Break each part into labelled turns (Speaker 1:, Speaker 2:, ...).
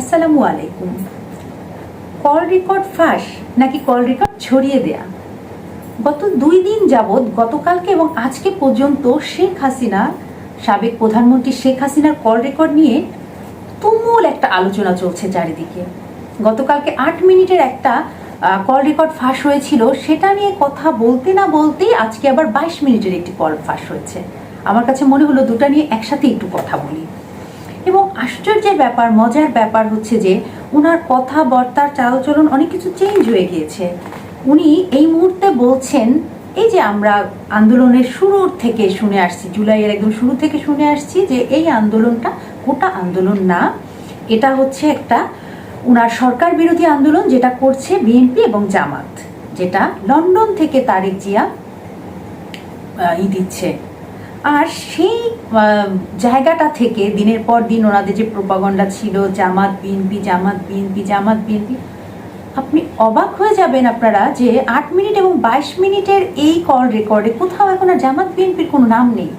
Speaker 1: আসসালামু আলাইকুম। Call record ফাঁস নাকি কল রেকর্ড ছড়িয়ে দেয়া? গত দুই দিন যাবৎ গতকালকে এবং আজকে পর্যন্ত শেখ হাসিনা, সাবেক প্রধানমন্ত্রী শেখ হাসিনার কল রেকর্ড নিয়ে তুমুল একটা আলোচনা চলছে চারিদিকে। গতকালকে আট মিনিটের একটা কল রেকর্ড ফাঁস হয়েছিল, সেটা নিয়ে কথা বলতে না বলতেই আজকে আবার বাইশ মিনিটের একটি কল ফাঁস হয়েছে। আমার কাছে মনে হলো দুটা নিয়ে একসাথে একটু কথা বলি। আশ্চর্যের ব্যাপার, মজার ব্যাপার হচ্ছে যে ওনার কথাবার্তার চালচলন অনেক কিছু চেঞ্জ হয়ে গিয়েছে। উনি এই মুহূর্তে বলছেন, এই যে আমরা আন্দোলনের শুরুর থেকে শুনে আসছি, জুলাইয়ের একদম শুরু থেকে শুনে আসছি যে এই আন্দোলনটা গোটা আন্দোলন না, এটা হচ্ছে একটা ওনার সরকার বিরোধী আন্দোলন যেটা করছে বিএনপি এবং জামাত, যেটা লন্ডন থেকে তারেক জিয়া ই দিচ্ছে। আর সেই জায়গাটা থেকে দিনের পর দিন ওনাদের যে প্রপাগন্ডা ছিল, Jamaat BNP Jamaat BNP Jamaat BNP, আপনি অবাক হয়ে যাবেন আপনারা যে আট মিনিট এবং বাইশ মিনিটের এই কল রেকর্ডে কোথাও এখন আর জামাত বিএনপির কোনো নাম নেই।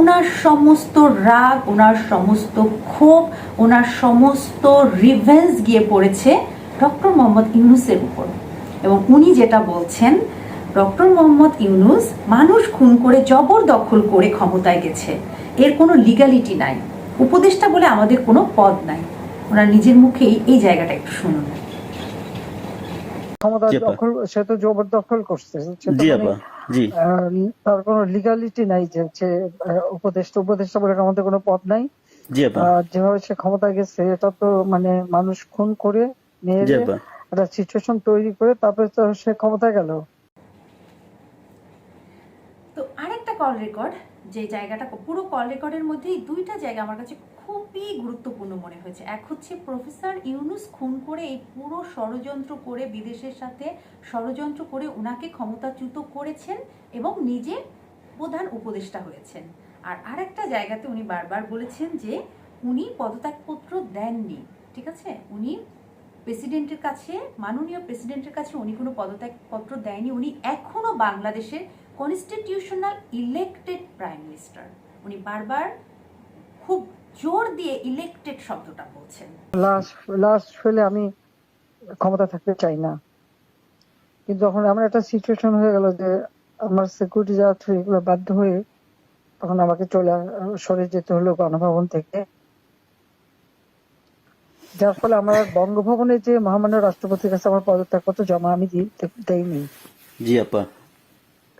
Speaker 1: ওনার সমস্ত রাগ ওনার সমস্ত ক্ষোভ ওনার সমস্ত রিভেন্স গিয়ে পড়েছে ডক্টর মোহাম্মদ ইউনুসের উপর। এবং উনি যেটা বলছেন ডক্টর মোহাম্মদ ইউনুস মানুষ খুন করে জবরদখল করে ক্ষমতায় গেছে। এর কোনো লিগালিটি নাই। উপদেষ্টা বলে আমাদের কোনো পদ নাই। ওনার নিজের মুখেই এই জায়গাটা একটু শুনুন।
Speaker 2: ক্ষমতা দখল সে তো জবরদখল করছে।
Speaker 3: জি
Speaker 2: মানে,
Speaker 3: আপা জি।
Speaker 2: আহ, তার কোনো লিগালিটি নাই যে উপদেষ্টা উপদেষ্টা বলে আমাদের কোনো পদ নাই।
Speaker 3: জি
Speaker 2: যেভাবে সে ক্ষমতা গেছে এটা তো মানে মানুষ খুন করে
Speaker 3: জি
Speaker 2: একটা সিচুয়েশন তৈরি করে তারপরে তো সে ক্ষমতায় গেল
Speaker 1: তো আরেকটা কল রেকর্ড যে জায়গাটা পুরো কল রেকর্ডের মধ্যেই দুইটা জায়গা আমার কাছে খুবই গুরুত্বপূর্ণ মনে হয়েছে। এক হচ্ছে প্রফেসর ইউনুস খুন করে এই পুরো ষড়যন্ত্র করে বিদেশের সাথে ষড়যন্ত্র করে ওনাকে ক্ষমতাচ্যুত করেছেন এবং নিজে প্রধান উপদেষ্টা হয়েছেন। আর আরেকটা জায়গাতে উনি বারবার বলেছেন যে উনি পদত্যাগপত্র দেননি, ঠিক আছে? উনি প্রেসিডেন্টের কাছে, মাননীয় প্রেসিডেন্টের কাছে উনি কোনো পদত্যাগপত্র দেয়নি, উনি এখনও বাংলাদেশের কনস্টিটিউশনাল ইলেক্টেড প্রাইম মিনিস্টার উনি বারবার খুব জোর দিয়ে ইলেক্টেড শব্দটা বলছেন।
Speaker 2: লাস্ট লাস্ট ফেলে আমি ক্ষমতা থাকতে চাই না। কিন্তু যখন আমার একটা সিচুয়েশন হয়ে গেল যে আমার সিকিউরিটি থ্রু এগুলো বাধ্য হয়ে তখন আমাকে চলে সরে যেতে হলো গণভবন থেকে। যার ফলে আমার বঙ্গভবনে যে মহামান্য রাষ্ট্রপতির কাছে আমার পদত্যাগপত্র জমা আমি দি- দেইনি।
Speaker 3: জি আপা।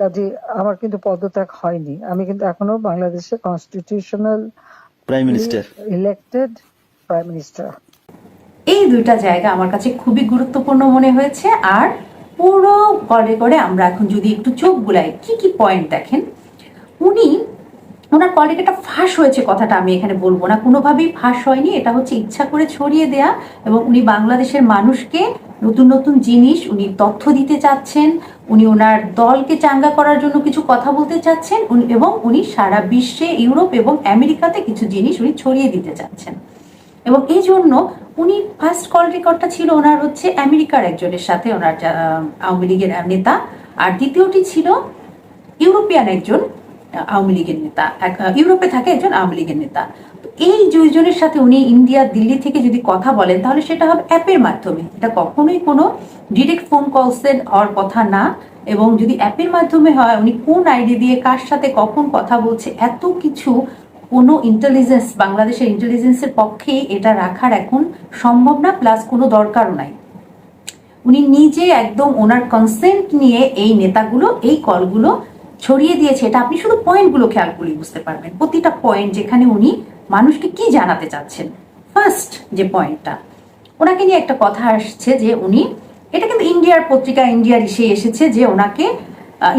Speaker 2: কাজে আমার কিন্তু পদত্যাগ হয়নি। আমি কিন্তু এখনও বাংলাদেশের constitutional
Speaker 3: prime minister
Speaker 2: elected prime minister
Speaker 1: এই দুইটা জায়গা আমার কাছে খুবই গুরুত্বপূর্ণ মনে হয়েছে। আর পুরো করে করে আমরা এখন যদি একটু চোখ বুলাই কি কি পয়েন্ট দেখেন? উনি ওনার কলেজটা ফাঁস হয়েছে কথাটা আমি এখানে বলব না। কোনোভাবেই ফাঁস হয়নি। এটা হচ্ছে ইচ্ছা করে ছড়িয়ে দেয়া এবং উনি বাংলাদেশের মানুষকে নতুন নতুন জিনিস, উনি তথ্য দিতে চাচ্ছেন, উনি ওনার দলকে চাঙ্গা করার জন্য কিছু কথা বলতে চাচ্ছেন এবং উনি সারা বিশ্বে, ইউরোপ এবং আমেরিকাতে কিছু জিনিস উনি ছড়িয়ে দিতে চাচ্ছেন। এবং এই জন্য উনি ফার্স্ট কল রেকর্ডটা ছিল ওনার হচ্ছে আমেরিকার একজনের সাথে, ওনার আওয়ামী লীগের নেতা, আর দ্বিতীয়টি ছিল ইউরোপিয়ান একজন আওয়ামী লীগের নেতা ইউরোপে থাকে একজন আওয়ামী লীগের নেতা। এই দুইজনের সাথে উনি ইন্ডিয়া, দিল্লি থেকে যদি কথা বলেন, তাহলে সেটা হবে অ্যাপের মাধ্যমে। এটা কখনোই কোনো ডিরেক্ট ফোন কলসের হওয়ার কথা না। এবং যদি অ্যাপের মাধ্যমে হয়, উনি কোন আইডি দিয়ে কার সাথে কখন কথা বলছে, এত কিছু কোনো ইন্টেলিজেন্স বাংলাদেশের ইন্টেলিজেন্সের পক্ষে এটা রাখার এখন সম্ভব না প্লাস কোনো দরকারও নাই। উনি নিজে একদম ওনার কনসেন্ট নিয়ে এই নেতাগুলো, এই কলগুলো ছড়িয়ে দিয়েছে। এটা আপনি শুধু পয়েন্টগুলো খেয়াল করলে বুঝতে পারবেন। প্রতিটা পয়েন্ট যেখানে উনি মানুষকে কি জানাতে চাচ্ছেন? ফার্স্ট যে পয়েন্টটা ওনাকে নিয়ে একটা কথা আসছে যে উনি, এটা কিন্তু ইন্ডিয়ার পত্রিকা ইন্ডিয়ার ইসে এসেছে যে ওনাকে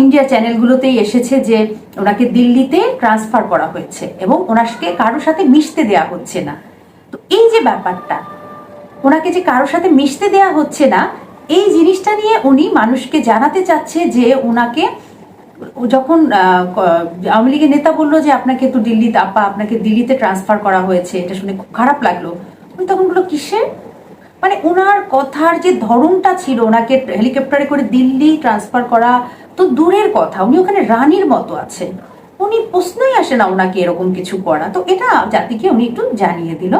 Speaker 1: ইন্ডিয়া চ্যানেলগুলোতেই এসেছে যে ওনাকে দিল্লিতে ট্রান্সফার করা হয়েছে এবং ওনাকে কারোর সাথে মিশতে দেয়া হচ্ছে না। তো এই যে ব্যাপারটা, ওনাকে যে কারোর সাথে মিশতে দেয়া হচ্ছে না, এই জিনিসটা নিয়ে উনি মানুষকে জানাতে চাচ্ছে যে ওনাকে যখন আওয়ামী লীগের নেতা বলল যে আপনাকে তো দিল্লিতে, আপা, আপনাকে দিল্লিতে ট্রান্সফার করা হয়েছে, এটা শুনে খুব খারাপ লাগল। উনি তখন বলল কিসে মানে ওনার কথার যে ধরনটা ছিল ওনাকে হেলিকপ্টারে করে দিল্লি ট্রান্সফার করা তো দূরের কথা, উনি ওখানে রানীর মতো আছেন। উনি প্রশ্নই আসে না ওনাকে এরকম কিছু করা। তো এটা জাতিকে উনি একটু জানিয়ে দিল।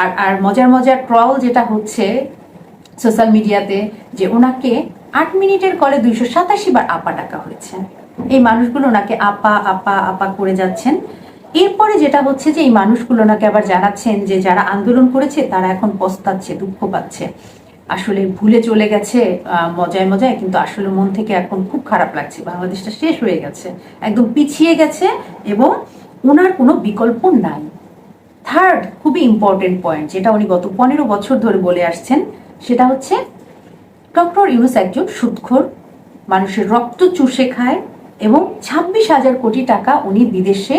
Speaker 1: আর আর মজার মজার ট্রল যেটা হচ্ছে সোশ্যাল মিডিয়াতে যে ওনাকে আট মিনিটের কলে দুইশো সাতাশি বার আপা ডাকা হয়েছে। এই মানুষগুলো নাকি আপা আপা আপা করে যাচ্ছেন। এরপরে যেটা হচ্ছে যে এই মানুষগুলো ওনাকে আবার জানাচ্ছেন যে যারা আন্দোলন করেছে, তারা এখন পস্তাচ্ছে, দুঃখ পাচ্ছে। আসলে ভুলে চলে গেছে মজায় মজায়, কিন্তু আসলে মন থেকে এখন খুব খারাপ লাগছে। বাংলাদেশটা শেষ হয়ে গেছে, একদম পিছিয়ে গেছে এবং ওনার কোনো বিকল্প নাই। থার্ড খুবই ইম্পর্টেন্ট পয়েন্ট যেটা উনি গত পনেরো বছর ধরে বলে আসছেন, সেটা হচ্ছে ডক্টর ইউনুস একজন সুদখোর, মানুষের রক্ত চুষে খায় এবং ছাব্বিশ হাজার কোটি টাকা উনি বিদেশে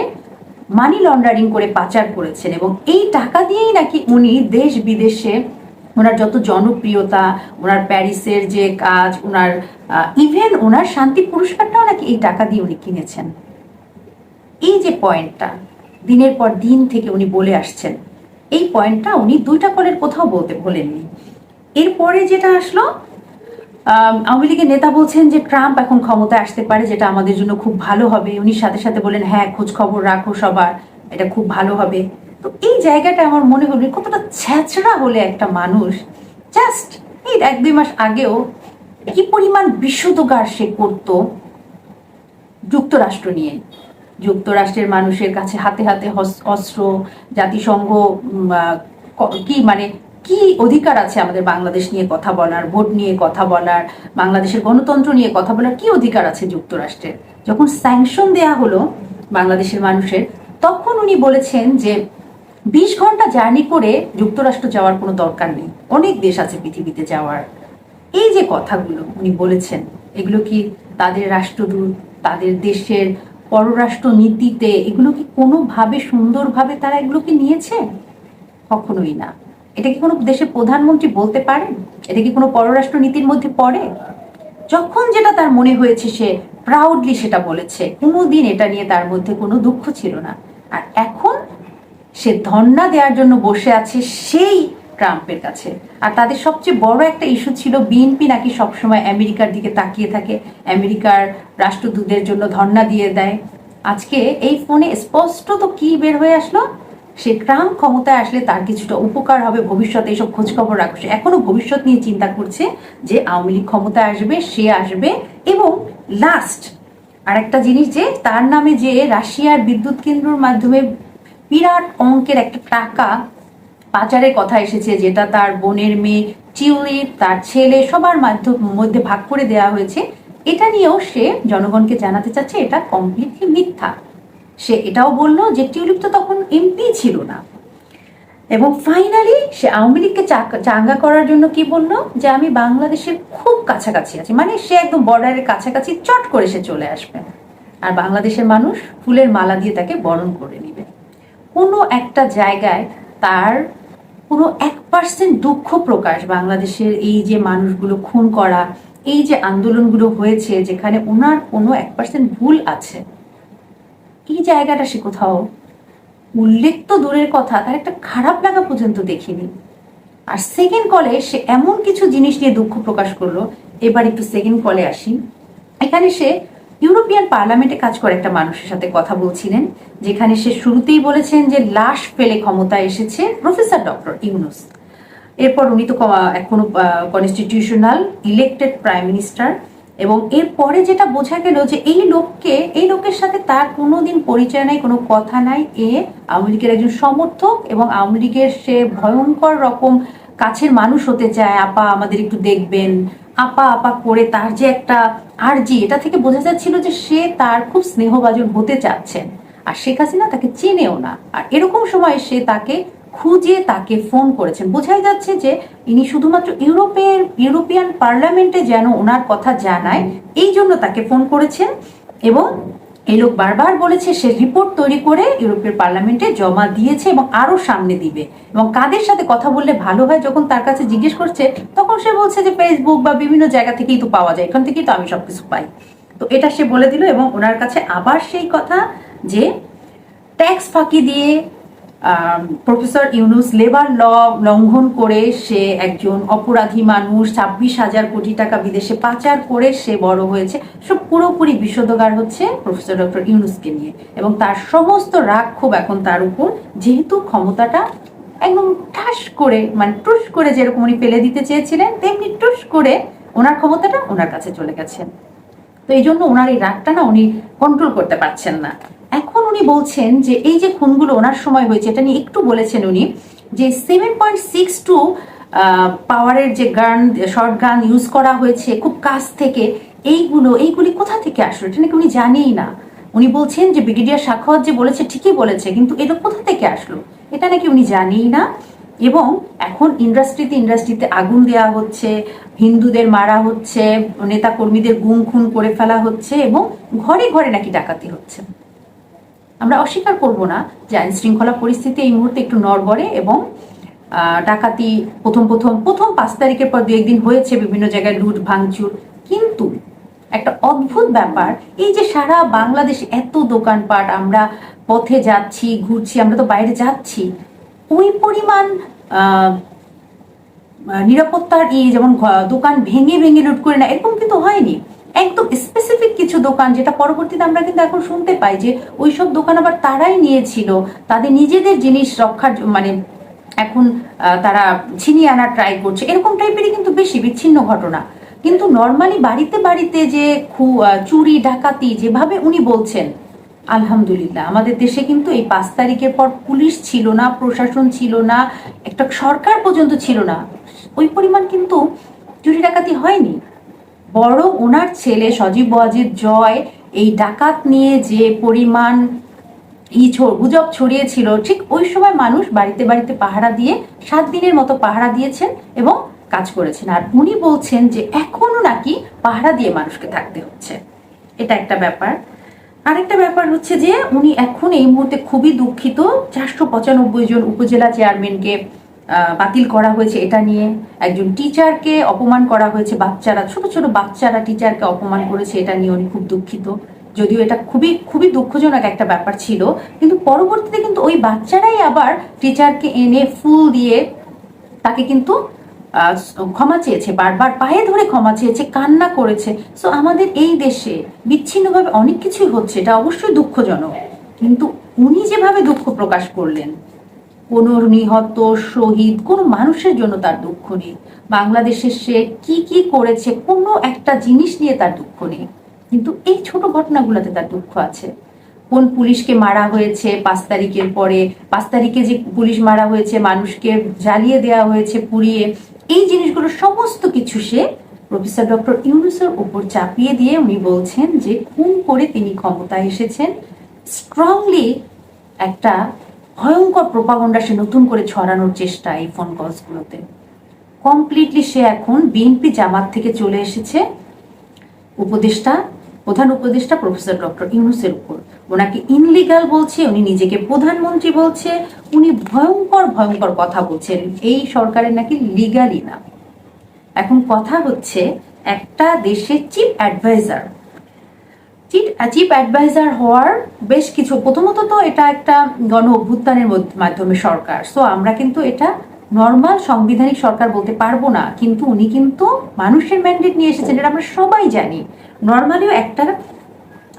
Speaker 1: মানি লন্ডারিং করে পাচার করেছেন এবং এই টাকা দিয়েই নাকি উনি দেশ বিদেশে ওনার যত জনপ্রিয়তা, ওনার প্যারিসের যে কাজ, ওনার ইভেন ওনার শান্তি পুরস্কারটাও নাকি এই টাকা দিয়ে উনি কিনেছেন। এই যে পয়েন্টটা, দিনের পর দিন থেকে উনি বলে আসছেন, এই পয়েন্টটা উনি দুইটা কলের কোথাও বলতে ভোলেননি। এরপরে যেটা আসলো আওয়ামী লীগের নেতা বলছেন যে ট্রাম্প এখন ক্ষমতায় আসতে পারে, যেটা আমাদের জন্য খুব ভালো হবে। উনি সাথে সাথে বলেন হ্যাঁ খোঁজ খবর রাখো সবার, এটা খুব ভালো হবে। তো এই জায়গাটা আমার মনে হলো কতটা ছ্যাচড়া হলে একটা মানুষ, জাস্ট এই এক দুই মাস আগেও কি পরিমাণ বিশুদ্ধগার সে করতো যুক্তরাষ্ট্র নিয়ে। যুক্তরাষ্ট্রের মানুষের কাছে হাতে হাতে অস্ত্র, জাতিসংঘ কি মানে কি অধিকার আছে আমাদের বাংলাদেশ নিয়ে কথা বলার, ভোট নিয়ে কথা বলার, বাংলাদেশের গণতন্ত্র নিয়ে কথা বলার, কি অধিকার আছে যুক্তরাষ্ট্রের? যখন স্যাংশন দেয়া হলো বাংলাদেশের মানুষের, তখন উনি বলেছেন যে বিশ ঘণ্টা জার্নি করে যুক্তরাষ্ট্র যাওয়ার কোনো দরকার নেই। অনেক দেশ আছে পৃথিবীতে যাওয়ার। এই যে কথাগুলো উনি বলেছেন, এগুলো কি তাদের রাষ্ট্রদূত, তাদের দেশের পররাষ্ট্র নীতিতে এগুলো কি কোনোভাবে সুন্দরভাবে তারা এগুলোকে নিয়েছে? কখনোই না। এটা কি কোনো দেশের প্রধানমন্ত্রী বলতে পারেন? এটা কি কোনো পররাষ্ট্র নীতির মধ্যে পড়ে? যখন যেটা তার মনে হয়েছে, সে প্রাউডলি সেটা বলেছে। কোনোদিন এটা নিয়ে তার মধ্যে কোনো দুঃখ ছিল না। আর এখন সে ধর্ণা দেওয়ার জন্য বসে আছে সেই ট্রাম্পের কাছে। আর তাদের সবচেয়ে বড় একটা ইস্যু ছিল, বিএনপি নাকি সবসময় আমেরিকার দিকে তাকিয়ে থাকে, আমেরিকার রাষ্ট্রদূতের জন্য ধর্ণা দিয়ে দেয়। আজকে এই ফোনে স্পষ্ট তো কি বের হয়ে আসলো? সে ট্রাম্প ক্ষমতায় আসলে তার কিছুটা উপকার হবে। ভবিষ্যতে এসব খোঁজখবর রাখছে এখনও ভবিষ্যৎ নিয়ে চিন্তা করছে যে আওয়ামী লীগ ক্ষমতায় আসবে, সে আসবে এবং লাস্ট আরেকটা জিনিস যে তার নামে যে রাশিয়ার বিদ্যুৎ কেন্দ্রের মাধ্যমে বিরাট অঙ্কের একটা টাকা পাচারের কথা এসেছে, যেটা তার বোনের মেয়ে টিউলিপ তার ছেলে সবার মাধ্যম, মধ্যে ভাগ করে দেওয়া হয়েছে। এটা নিয়েও সে জনগণকে জানাতে চাচ্ছে এটা কমপ্লিটলি মিথ্যা। সে এটাও বলল যে টিউলিপ তো তখন এমপি ছিল না। এবং ফাইনালি সে আওয়ামী লীগকে চাঙ্গা করার জন্য কি বলল? যে আমি বাংলাদেশের খুব কাছাকাছি আছি। মানে সে একদম বর্ডারের কাছাকাছি চট করে সে চলে আসবে। আর বাংলাদেশের মানুষ ফুলের মালা দিয়ে তাকে বরণ করে নেবে। কোনো একটা জায়গায় তার কোনো এক পার্সেন্ট দুঃখ প্রকাশ বাংলাদেশের এই যে মানুষগুলো খুন করা, এই যে আন্দোলনগুলো হয়েছে, যেখানে ওনার কোনো এক পার্সেন্ট ভুল আছে এই জায়গাটা সে কোথাও? উল্লেখ তো দূরের কথা, তার একটা খারাপ লাগা পর্যন্ত দেখিনি। আর সেকেন্ড কলে সে এমন কিছু জিনিস নিয়ে দুঃখ প্রকাশ করল। এবার একটু সেকেন্ড কলে আসি। এখানে সে ইউরোপিয়ান পার্লামেন্টে কাজ করে একটা মানুষের সাথে কথা বলছিলেন, যেখানে সে শুরুতেই বলেছেন যে লাশ ফেলে ক্ষমতা এসেছে প্রফেসর ডক্টর ইউনুস। এরপর উনি তো এখনও কনস্টিটিউশনাল ইলেক্টেড প্রাইম মিনিস্টার এবং এরপরে যেটা বোঝা গেল যে এই লোককে, এই লোকের সাথে তার কোনোদিন পরিচয় নাই, কোনো কথা নাই। এ আওয়ামী লীগের একজন সমর্থক এবং আওয়ামী লীগের সে ভয়ঙ্কর রকম কাছের মানুষ হতে চায়। আপা, আমাদের একটু দেখবেন। আপা আপা করে তার যে একটা আরজি, এটা থেকে বোঝা যাচ্ছিল যে সে তার খুব স্নেহভাজন হতে চাচ্ছেন আর শেখ হাসিনা তাকে চেনেও না। আর এরকম সময় সে তাকে খুঁজে তাকে ফোন করেছেন। বোঝাই যাচ্ছে যে ইনি শুধুমাত্র ইউরোপের ইউরোপিয়ান পার্লামেন্টে যেন ওনার কথা জানায়, এই জন্য তাকে ফোন করেছেন এবং এই লোক বারবার বলেছে সে রিপোর্ট তৈরি করে ইউরোপের পার্লামেন্টে জমা দিয়েছে এবং আরও সামনে দিবে। এবং কাদের সাথে কথা বললে ভালো হয় যখন তার কাছে জিজ্ঞেস করছে, তখন সে বলছে যে ফেসবুক বা বিভিন্ন জায়গা থেকেই তো পাওয়া যায়, এখান থেকেই তো আমি সবকিছু পাই। তো এটা সে বলে দিল এবং ওনার কাছে আবার সেই কথা যে ট্যাক্স ফাঁকি দিয়ে প্রফেসর ইউনুস লেবার ল লঙ্ঘন করে সে একজন অপরাধী মানুষ, ছাব্বিশ হাজার কোটি টাকা বিদেশে পাচার করে সে বড় হয়েছে। সব পুরোপুরি বিশোধগার হচ্ছে প্রফেসর ডক্টর ইউনুসকে নিয়ে। এবং তার সমস্ত রাগ ক্ষোভ এখন তার উপর, যেহেতু ক্ষমতাটা একদম ঠাস করে মানে টুস করে যেরকম উনি ফেলে দিতে চেয়েছিলেন, তেমনি টুস করে ওনার ক্ষমতাটা ওনার কাছে চলে গেছে। তো এই জন্য ওনার এই রাগটা না উনি কন্ট্রোল করতে পারছেন না। এখন উনি বলছেন যে এই যে খুনগুলো ওনার সময় হয়েছে, এটা নিয়ে একটু বলেছেন উনি যে সেভেন পয়েন্ট সিক্স টু পাওয়ারের যে গান শর্ট গান ইউজ করা হয়েছে খুব কাছ থেকে, এইগুলো, এইগুলি কোথা থেকে আসলো? এটা নাকি উনি জানেই না। উনি বলছেন যে ব্রিগেডিয়ার সাক্ষাৎ যে বলেছে ঠিকই বলেছে, কিন্তু এটা কোথা থেকে আসলো? এটা নাকি উনি জানেই না। এবং এখন ইন্ডাস্ট্রিতে ইন্ডাস্ট্রিতে আগুন দেওয়া হচ্ছে, হিন্দুদের মারা হচ্ছে নেতা কর্মীদের গুম খুন করে ফেলা হচ্ছে এবং ঘরে ঘরে নাকি ডাকাতি হচ্ছে। আমরা অস্বীকার করব না যে আইন শৃঙ্খলা পরিস্থিতি এই মুহূর্তে একটু নড়বড়ে এবং ডাকাতি প্রথম প্রথম প্রথম পাঁচ তারিখের পর দু একদিন হয়েছে বিভিন্ন জায়গায় লুট, ভাঙচুর। কিন্তু একটা অদ্ভুত ব্যাপার, এই যে সারা বাংলাদেশ এত দোকানপাট, আমরা পথে যাচ্ছি, ঘুরছি, আমরা তো বাইরে যাচ্ছি ওই পরিমাণ নিরাপত্তার ই যেমন দোকান ভেঙে ভেঙে লুট করে না এরকম কিন্তু হয়নি। একদম স্পেসিফিক কিছু দোকান যেটা পরবর্তীতে আমরা কিন্তু এখন শুনতে পাই যে ওইসব দোকান আবার তারাই নিয়েছিল। তাদের নিজেদের জিনিস রক্ষার মানে এখন তারা ছিনিয়ে আনার ট্রাই করছে। এরকম টাইপেরই কিন্তু বেশি, বিচ্ছিন্ন ঘটনা। কিন্তু নর্মালি বাড়িতে বাড়িতে যে চুরি, ডাকাতি যেভাবে উনি বলছেন আলহামদুলিল্লাহ। আমাদের দেশে কিন্তু এই পাঁচ তারিখের পর পুলিশ ছিল না, প্রশাসন ছিল না, একটা সরকার পর্যন্ত ছিল না। ওই পরিমাণ কিন্তু চুরি ডাকাতি হয়নি। বড় ওনার ছেলে সজীব ওয়াজিদ জয় এই ডাকাত নিয়ে যে পরিমাণ ই গুজব ছড়িয়েছিল, ঠিক ওই সময় মানুষ বাড়িতে বাড়িতে পাহারা দিয়ে সাত দিনের মতো পাহারা দিয়েছেন এবং কাজ করেছেন। আর উনি বলছেন যে এখনও নাকি পাহারা দিয়ে মানুষকে থাকতে হচ্ছে। এটা একটা ব্যাপার। আরেকটা ব্যাপার হচ্ছে যে উনি এখন এই মুহূর্তে খুবই দুঃখিত। চারশো পঁচানব্বই জন উপজেলা চেয়ারম্যানকে বাতিল করা হয়েছে এটা নিয়ে। একজন টিচারকে অপমান করা হয়েছে, বাচ্চারা, ছোট ছোট বাচ্চারা টিচারকে অপমান করেছে এটা নিয়ে উনি খুব দুঃখিত। যদিও এটা খুবই খুবই দুঃখজনক একটা ব্যাপার ছিল। কিন্তু পরবর্তীতে কিন্তু ওই বাচ্চারাই আবার টিচারকে এনে ফুল দিয়ে তাকে কিন্তু ক্ষমা চেয়েছে, বারবার পায়ে ধরে ক্ষমা চেয়েছে, কান্না করেছে। সো আমাদের এই দেশে বিচ্ছিন্নভাবে অনেক কিছুই হচ্ছে, এটা অবশ্যই দুঃখজনক। কিন্তু উনি যেভাবে দুঃখ প্রকাশ করলেন কোনো নিহত শহীদ, কোনো মানুষের জন্য তার দুঃখ নেই। বাংলাদেশে সে কি কি করেছে, কোনো একটা জিনিস নিয়ে তার দুঃখ নেই। কিন্তু এই ছোট ঘটনাগুলোতে তার দুঃখ আছে। কোন পুলিশকে মারা হয়েছে, পাঁচ তারিখের পরে, পাঁচ তারিখে যে পুলিশ মারা হয়েছে, মানুষকে জ্বালিয়ে দেওয়া হয়েছে, পুড়িয়ে এই জিনিসগুলো সমস্ত কিছু সে প্রফেসর ডক্টর ইউনুসের উপর চাপিয়ে দিয়ে উনি বলছেন যে খুন করে তিনি ক্ষমতায় এসেছেন। স্ট্রংলি একটা ভয়ঙ্কর প্রপাগন্ডা সে নতুন করে ছড়ানোর চেষ্টা এই ফোন কলসগুলোতে কমপ্লিটলি সে এখন বিএনপি জামাত থেকে চলে এসেছে। উপদেষ্টা প্রধান উপদেষ্টা প্রফেসর ডক্টর ইউনুসের উপর। ওনাকে ইনলিগাল বলছে, উনি নিজেকে প্রধানমন্ত্রী বলছে, উনি ভয়ঙ্কর ভয়ঙ্কর কথা বলছেন। এই সরকারের নাকি লিগালি না। এখন কথা হচ্ছে, একটা দেশের চিফ অ্যাডভাইজার চিফ অ্যাডভাইজার হওয়ার বেশ কিছু, প্রথমত তো এটা একটা গণ অভ্যুত্থানের মাধ্যমে সরকার। সো আমরা কিন্তু এটা নর্মাল সাংবিধানিক সরকার বলতে পারব না। কিন্তু উনি কিন্তু মানুষের ম্যান্ডেট নিয়ে এসেছেন, এটা আমরা সবাই জানি। নর্মালিও একটা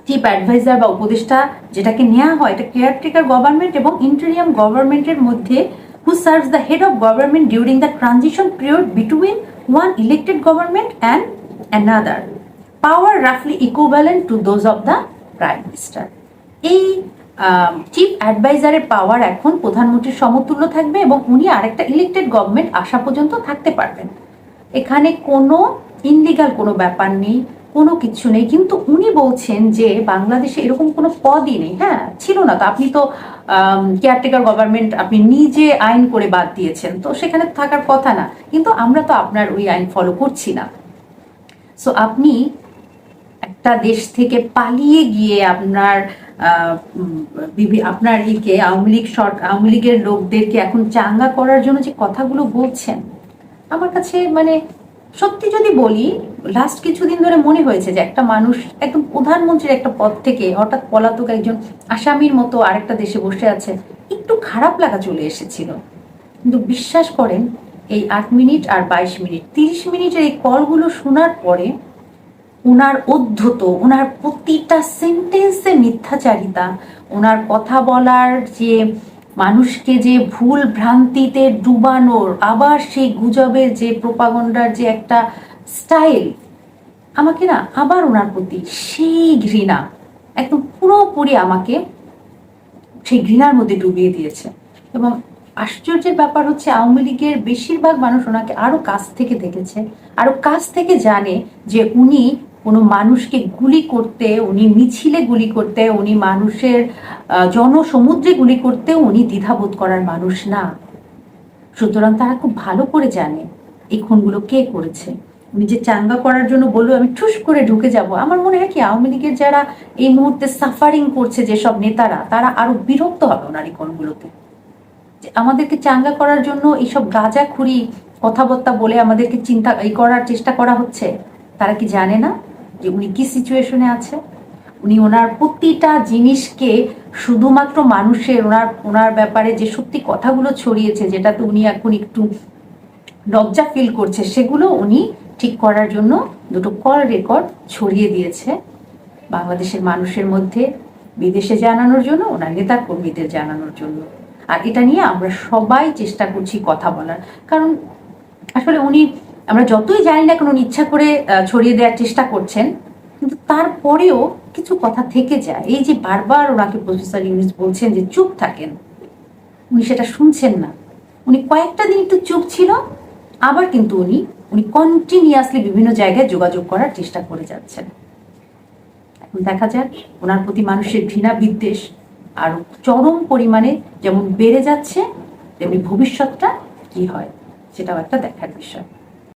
Speaker 1: চিফ অ্যাডভাইজার বা উপদেষ্টা যেটাকে নেওয়া হয়, এটা কেয়ারটেকার গভর্নমেন্ট এবং ইন্টেরিয়াম গভর্নমেন্টের মধ্যে who serves the head of government during the transition period between one elected government and another power রাফলি equivalent to those of the prime minister এই চিফ অ্যাডভাইজারের পাওয়ার এখন প্রধানমন্ত্রীর সমতুল্য থাকবে এবং উনি আরেকটা ইলেক্টেড গভর্নমেন্ট আসা পর্যন্ত থাকতে পারবেন। এখানে কোনো ইনলিগাল কোনো ব্যাপার নেই। কোনো কিছু নেই। কিন্তু উনি বলছেন যে বাংলাদেশে এরকম কোনো পদই নেই। হ্যাঁ ছিল না তো। আপনি তো কেয়ারটেকার গভর্নমেন্ট আপনি নিজে আইন করে বাদ দিয়েছেন। তো সেখানে থাকার কথা না। কিন্তু আমরা তো আপনার ওই আইন ফলো করছি না। সো আপনি একটা দেশ থেকে পালিয়ে গিয়ে আপনার আপনার ইকে, আওয়ামী লীগ সরকার আওয়ামী লীগের লোকদেরকে এখন চাঙ্গা করার জন্য যে কথাগুলো বলছেন, আমার কাছে মানে সত্যি যদি বলি লাস্ট কিছুদিন ধরে মনে হয়েছে যে একটা মানুষ একদম প্রধানমন্ত্রীর একটা পদ থেকে হঠাৎ পলাতক একজন আসামির মতো আরেকটা দেশে বসে আছে, একটু খারাপ লাগা চলে এসেছিল। কিন্তু বিশ্বাস করেন, এই আট মিনিট আর বাইশ মিনিট, তিরিশ মিনিটের এই কলগুলো শোনার পরে ওনার অধ্যত ওনার প্রতিটা সেন্টেন্সে মিথ্যাচারিতা ওনার কথা বলার যে মানুষকে যে ভুল ভ্রান্তিতে ডুবানোর, আবার সেই গুজবের যে প্রোপাগন্ডার যে একটা স্টাইল, আমাকে না আবার ওনার প্রতি সেই ঘৃণা, একদম পুরোপুরি আমাকে সেই ঘৃণার মধ্যে ডুবিয়ে দিয়েছে। এবং আশ্চর্যের ব্যাপার হচ্ছে আওয়ামী লীগের বেশিরভাগ মানুষ ওনাকে আরও কাছ থেকে দেখেছে, আরও কাছ থেকে জানে যে উনি কোনো মানুষকে গুলি করতে, উনি মিছিলে গুলি করতে, উনি মানুষের জনসমুদ্রে গুলি করতে উনি দ্বিধাবোধ করার মানুষ না। সুতরাং তারা খুব ভালো করে জানে এই খুনগুলো কে করেছে। উনি যে চাঙ্গা করার জন্য বলল, আমি ঠুস করে ঢুকে যাব। আমার মনে হয় কি, আওয়ামী লীগের যারা এই মুহূর্তে সাফারিং করছে যেসব নেতারা, তারা আরও বিরক্ত হবে ওনার এই কোনগুলোতে আমাদেরকে চাঙ্গা করার জন্য এইসব গাঁজা খুরি কথাবার্তা বলে আমাদেরকে চিন্তা, এই করার চেষ্টা করা হচ্ছে, তারা কি জানে না? যে উনি কি সিচুয়েশনে আছে? উনি ওনার প্রতিটা জিনিসকে শুধুমাত্র মানুষের, ওনার ওনার ব্যাপারে যে সত্যি কথাগুলো ছড়িয়েছে, যেটাতে উনি এখন একটু লজ্জা ফিল করছে, সেগুলো উনি ঠিক করার জন্য দুটো কল রেকর্ড ছড়িয়ে দিয়েছে। বাংলাদেশের মানুষের মধ্যে, বিদেশে জানানোর জন্য, ওনার নেতা কর্মীদের জানানোর জন্য। আর এটা নিয়ে আমরা সবাই চেষ্টা করছি কথা বলার। কারণ আসলে উনি আমরা যতই জানি না কেন ইচ্ছা করে ছড়িয়ে দেওয়ার চেষ্টা করছেন, কিন্তু তারপরেও কিছু কথা থেকে যায়। এই যে বারবার ওনাকে প্রফেসর ইউনিস বলছেন যে চুপ থাকেন, উনি সেটা শুনছেন না। উনি কয়েকটা দিন একটু চুপ ছিল, আবার কিন্তু উনি উনি কন্টিনিউয়াসলি বিভিন্ন জায়গায় যোগাযোগ করার চেষ্টা করে যাচ্ছেন। এখন দেখা যাক, ওনার প্রতি মানুষের ঘৃণা বিদ্বেষ আর চরম পরিমাণে যেমন বেড়ে যাচ্ছে, তেমনি ভবিষ্যৎটা কি হয়, সেটাও একটা দেখার বিষয়।